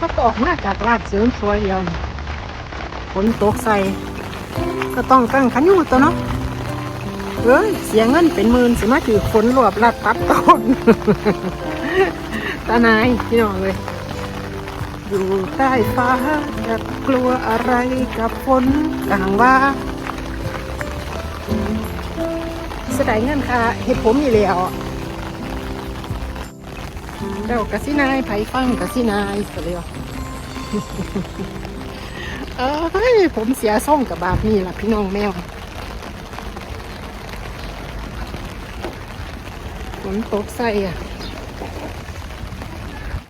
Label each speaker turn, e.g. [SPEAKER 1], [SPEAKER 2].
[SPEAKER 1] ก็ออกมาจากร้านเสริมสวยเดียวฝนตกใส่ ก็ต้องตั้งขันอยู่ตัวเนาะเอ้ยเสียเงินเป็นหมื่นสิมาถือฝนรวบรัดตัดต้นตานายพี่น้องเลยอยู่ใต้ฟ้าจะกลัวอะไรกับฝนกลางว่าสดายเงินค่ะเห็ดผมอีแล้ว เจ้ากะสินายไผฟังกะสินายเสียเอ้ยผมเสียส่งกับบาปนี่ล่ะพี่น้องแมวฝนตกใส่อะ